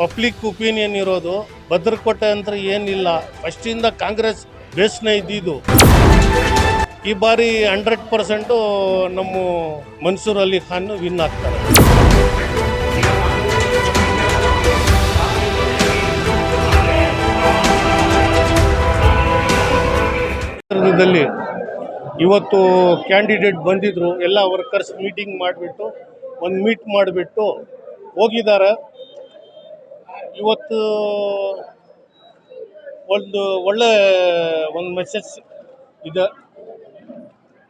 Public opinion ಇರೋದು, ಭದ್ರಕೋಟೆ ಅಂತ ಏನಿಲ್ಲ. ಫಸ್ಟಿಂದ ಕಾಂಗ್ರೆಸ್ ಬೇಸ್ನ ಇದ್ದಿದ್ದು. ಈ ಬಾರಿ ಹಂಡ್ರೆಡ್ ಪರ್ಸೆಂಟು ನಮ್ಮ ಮನ್ಸೂರ್ ಅಲಿ ಖಾನ್ ವಿನ್ ಆಗ್ತಾರೆ. ಇವತ್ತು ಕ್ಯಾಂಡಿಡೇಟ್ ಬಂದಿದ್ರು, ಎಲ್ಲ ವರ್ಕರ್ಸ್ ಮೀಟಿಂಗ್ ಮಾಡಿಬಿಟ್ಟು, ಒಂದು ಮೀಟ್ ಮಾಡಿಬಿಟ್ಟು ಹೋಗಿದ್ದಾರೆ. ಇವತ್ತು ಒಂದು ಒಳ್ಳೆ ಒಂದು ಮೆಸೇಜ್ ಇದೆ.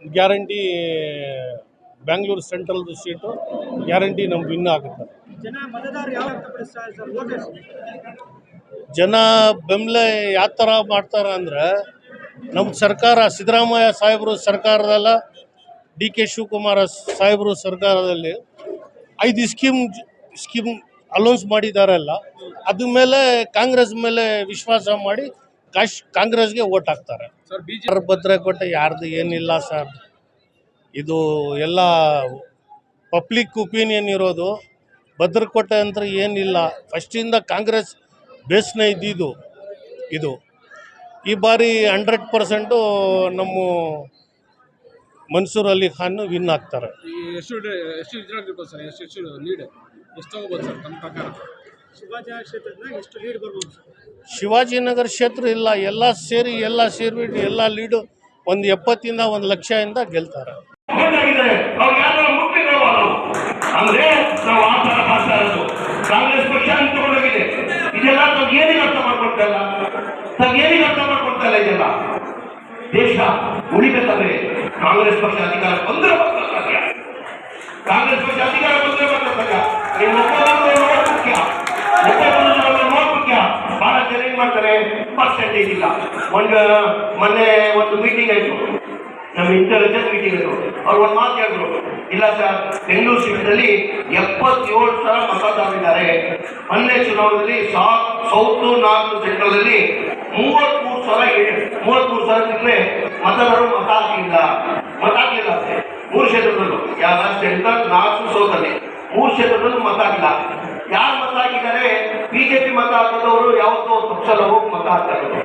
ಗ್ಯಾರಂಟಿ ಬ್ಯಾಂಗ್ಳೂರು ಸೆಂಟ್ರಲ್ದು ಸೀಟು ಗ್ಯಾರಂಟಿ ನಮ್ಗೆ ವಿನ್ ಆಗುತ್ತೆ. ಜನ ಬೆಂಬಲ ಯಾವ ಥರ ಮಾಡ್ತಾರೆ ಅಂದ್ರೆ ನಮ್ಮ ಸರ್ಕಾರ ಸಿದ್ದರಾಮಯ್ಯ ಸಾಹೇಬರು ಸರ್ಕಾರದಲ್ಲ ಡಿ ಕೆ ಶಿವಕುಮಾರ ಸಾಹೇಬರು ಸರ್ಕಾರದಲ್ಲಿ ಐದು ಸ್ಕೀಮ್ ಸ್ಕೀಮ್ ಅಲೌನ್ಸ್ ಮಾಡಿದಾರಲ್ಲ ಅದ್ರ ಮೇಲೆ ಕಾಂಗ್ರೆಸ್ ಮೇಲೆ ವಿಶ್ವಾಸ ಮಾಡಿ ಕಾಶ್ ಕಾಂಗ್ರೆಸ್ಗೆ ಓಟ್ ಹಾಕ್ತಾರೆ. ಸರ್ ಕೊಟ್ಟೆ ಯಾರ ಭದ್ರಕೋಟೆ ಯಾರ್ದು ಏನಿಲ್ಲ ಸರ್. ಇದು ಎಲ್ಲ ಪಬ್ಲಿಕ್ ಒಪಿನಿಯನ್ ಇರೋದು. ಭದ್ರಕೋಟೆ ಅಂತ ಏನಿಲ್ಲ. ಫಸ್ಟಿಂದ ಕಾಂಗ್ರೆಸ್ ಬೇಸ್ನ ಇದ್ದಿದ್ದು ಇದು. ಈ ಬಾರಿ ಹಂಡ್ರೆಡ್ ಪರ್ಸೆಂಟು ನಮ್ಮ ಮನ್ಸೂರ್ ಅಲಿ ಖಾನ್ ವಿನ್ ಆಗ್ತಾರೆ ಎಷ್ಟು ಎಷ್ಟು ಇದ್ರಾಗಿರ್ಬೋದು ಸರ್ ಎಷ್ಟು ಎಷ್ಟು ಲೀಡ್ ಎಷ್ಟು ಹೋಗ್ಬೋದು ಸರ್ ತಮ್ಮ ಪ್ರಕಾರ? ಶಿವಾಜಿ ಕ್ಷೇತ್ರದಿಂದ ಎಷ್ಟು ಲೀಡ್ ಬರ್ಬೋದು ಸರ್? ಶಿವಾಜಿನಗರ ಕ್ಷೇತ್ರ ಇಲ್ಲ ಎಲ್ಲ ಸೇರಿ ಎಲ್ಲ ಸೇರಿಬಿಟ್ಟು ಎಲ್ಲ ಲೀಡು ಒಂದು ಎಪ್ಪತ್ತಿಂದ ಒಂದು ಲಕ್ಷದಿಂದ ಗೆಲ್ತಾರೆ. ಕಾಂಗ್ರೆಸ್ ಪಕ್ಷ ತಗೊಂಡೋಗಿದೆ ಇದೆಲ್ಲ ಏನಿಗೆ ಅರ್ಥ ಮಾಡ್ಕೊಡ್ತಾ ಇಲ್ಲ? ತಾವು ಏನಿಗೆ ಅರ್ಥ ಮಾಡ್ಕೊಳ್ತಾ ಇಲ್ಲ ಇದೆಲ್ಲ? ದೇಶ ಉಳಿಬೇಕಾದ್ರೆ ಕಾಂಗ್ರೆಸ್ ಪಕ್ಷ ಅಧಿಕಾರ ಬಂದ್ರೆ ಮಾತ್ರ ಕಾಂಗ್ರೆಸ್ ಪಕ್ಷ ಅಧಿಕಾರ ಬಂದ್ರೆ ಮಾತ್ರ ಸಾಧ್ಯ. ಮುಖ್ಯ? ಮುಖ್ಯ. ಬಹಳ ಜನ ಏನ್ ಮಾಡ್ತಾರೆ? ಪರ್ಸೆಂಟೇಜ್ ಇಲ್ಲ. ಒಂದು, ಮೊನ್ನೆ ಒಂದು ಮೀಟಿಂಗ್ ಆಯ್ತು. ನಮ್ಮ ಇಂಟೆಲಿಜೆನ್ಸ್ ಮೀಟಿಂಗ್ ಆಯ್ತು. ಅವ್ರು ಒಂದು ಮಾತು ಹೇಳಿದ್ರು. ಇಲ್ಲ ಸರ್ ಬೆಂಗಳೂರು ಸಿಟಿನಲ್ಲಿ ಎಪ್ಪತ್ತೇಳು ಸಾವಿರ ಮತದಾರರಿದ್ದಾರೆ ಮೊನ್ನೆ ಚುನಾವಣೆಯಲ್ಲಿ ಸಾತ್ ನಾರ್ತ್ ಸೆಂಟ್ರಲ್ ಅಲ್ಲಿ ಮೂವತ್ಮೂರು ಸಾವಿರ ಮೂವತ್ಮೂರು ಸಾವಿರ ಸಿಕ್ಕರೆ ಮತದಾರರು ಮತ ಹಾಕಲಿಲ್ಲ ಮತ ಹಾಕಲಿಲ್ಲ ಅಂತೆ ಮೂರು ಕ್ಷೇತ್ರದಲ್ಲೂ. ಯಾವ ಸೆಂಟರ್ ನಾಲ್ಕು ಸೋತಲ್ಲಿ. ಮೂರು ಕ್ಷೇತ್ರದಲ್ಲೂ ಮತ ಹಾಕಿಲ್ಲ ಯಾರು ಮತ ಹಾಕಿದ್ದಾರೆ ಬಿಜೆಪಿ ಮತ ಹಾಕಿದವರು ಯಾವತ್ತೋ ಪಕ್ಷ ಮತ ಹಾಕ್ತಾರೆ.